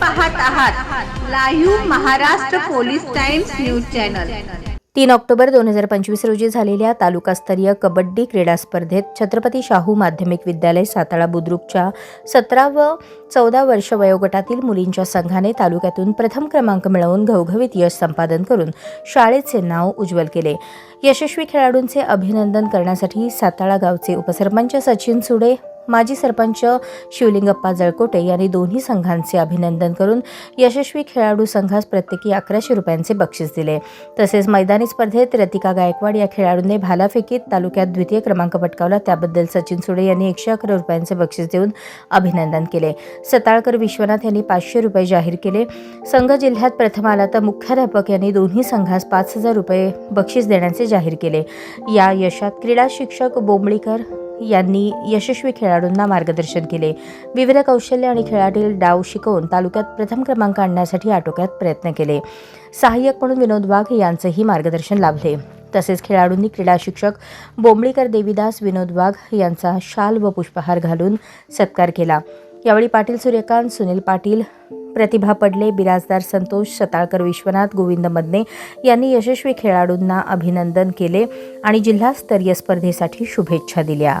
पाहत आहात live Maharashtra police times news channel. तीन ऑक्टोबर दोन हजार पंचवीस रोजी झालेल्या तालुकास्तरीय कबड्डी क्रीडा स्पर्धेत छत्रपती शाहू माध्यमिक विद्यालय साताळा बुद्रुकच्या सतरा व चौदा वर्ष वयोगटातील मुलींच्या संघाने तालुक्यातून प्रथम क्रमांक मिळवून घवघवीत यश संपादन करून शाळेचे नाव उज्ज्वल केले. यशस्वी खेळाडूंचे अभिनंदन करण्यासाठी साताळा गावचे उपसरपंच सचिन सुडे माजी सरपंच शिवलिंगप्पा जळकोटे यांनी दोन्ही संघांचे अभिनंदन करून यशस्वी खेळाडू संघास प्रत्येकी अकराशे रुपयांचे बक्षीस दिले. तसेच मैदानी स्पर्धेत रतिका गायकवाड या खेळाडूने भालाफेकीत तालुक्यात द्वितीय क्रमांक पटकावला. त्याबद्दल सचिन सुडे यांनी एकशे अकरा रुपयांचे बक्षीस देऊन अभिनंदन केले. सताळकर विश्वनाथ यांनी पाचशे रुपये जाहीर केले. संघ जिल्ह्यात प्रथम आला तर मुख्याध्यापक यांनी दोन्ही संघास पाच हजार रुपये बक्षीस देण्याचे जाहीर केले. या यशात क्रीडा शिक्षक बोंबळीकर यांनी यशस्वी खेळाडूंना मार्गदर्शन केले. विविध कौशल्य आणि खेळातील डाव शिकवून तालुक्यात प्रथम क्रमांक आणण्यासाठी आटोक्यात प्रयत्न केले. सहाय्यक म्हणून विनोद वाघ यांचंही मार्गदर्शन लाभले. तसेच खेळाडूंनी क्रीडा शिक्षक बोंबळीकर देवीदास विनोद वाघ यांचा शाल व पुष्पहार घालून सत्कार केला. यावेळी पाटील सूर्यकांत सुनील पाटील प्रतिभा पडले बिराजदार संतोष सताळकर विश्वनाथ गोविंद मदने यांनी यशस्वी खेळाडूंना अभिनंदन केले आणि जिल्हास्तरीय स्पर्धेसाठी शुभेच्छा दिल्या.